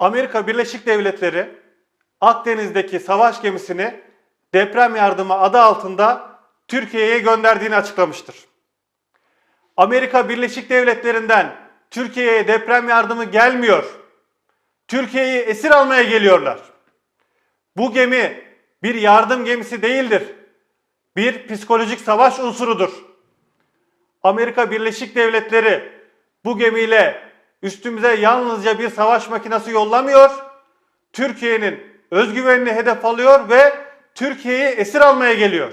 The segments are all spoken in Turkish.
Amerika Birleşik Devletleri Akdeniz'deki savaş gemisini deprem yardımı adı altında Türkiye'ye gönderdiğini açıklamıştır. Amerika Birleşik Devletleri'nden Türkiye'ye deprem yardımı gelmiyor. Türkiye'yi esir almaya geliyorlar. Bu gemi bir yardım gemisi değildir. Bir psikolojik savaş unsurudur. Amerika Birleşik Devletleri bu gemiyle üstümüze yalnızca bir savaş makinesi yollamıyor. Türkiye'nin özgüvenini hedef alıyor ve Türkiye'yi esir almaya geliyor.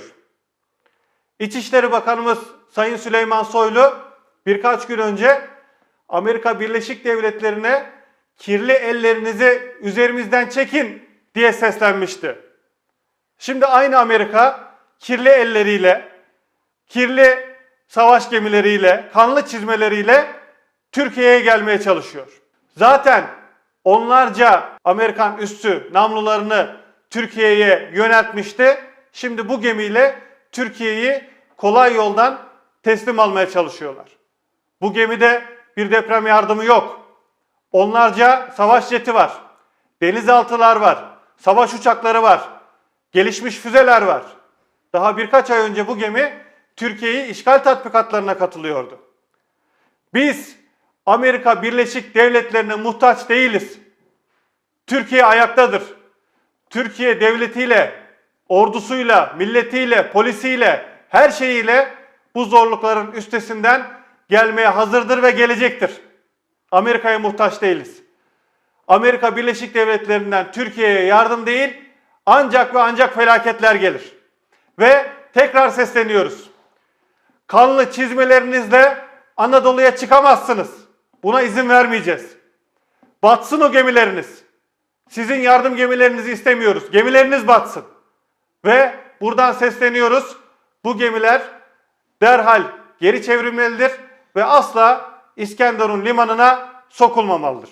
İçişleri Bakanımız Sayın Süleyman Soylu birkaç gün önce Amerika Birleşik Devletleri'ne kirli ellerinizi üzerimizden çekin diye seslenmişti. Şimdi aynı Amerika kirli elleriyle, kirli savaş gemileriyle, kanlı çizmeleriyle Türkiye'ye gelmeye çalışıyor. Zaten onlarca Amerikan üssü namlularını Türkiye'ye yöneltmişti. Şimdi bu gemiyle Türkiye'yi kolay yoldan teslim almaya çalışıyorlar. Bu gemide bir deprem yardımı yok. Onlarca savaş jeti var. Denizaltılar var. Savaş uçakları var. Gelişmiş füzeler var. Daha birkaç ay önce bu gemi Türkiye'yi işgal tatbikatlarına katılıyordu. Biz Amerika Birleşik Devletleri'ne muhtaç değiliz. Türkiye ayaktadır. Türkiye devletiyle, ordusuyla, milletiyle, polisiyle, her şeyiyle bu zorlukların üstesinden gelmeye hazırdır ve gelecektir. Amerika'ya muhtaç değiliz. Amerika Birleşik Devletleri'nden Türkiye'ye yardım değil, ancak ve ancak felaketler gelir. Ve tekrar sesleniyoruz. Kanlı çizmelerinizle Anadolu'ya çıkamazsınız. Buna izin vermeyeceğiz. Batsın o gemileriniz. Sizin yardım gemilerinizi istemiyoruz. Gemileriniz batsın. Ve buradan sesleniyoruz. Bu gemiler derhal geri çevrilmelidir ve asla İskenderun limanına sokulmamalıdır.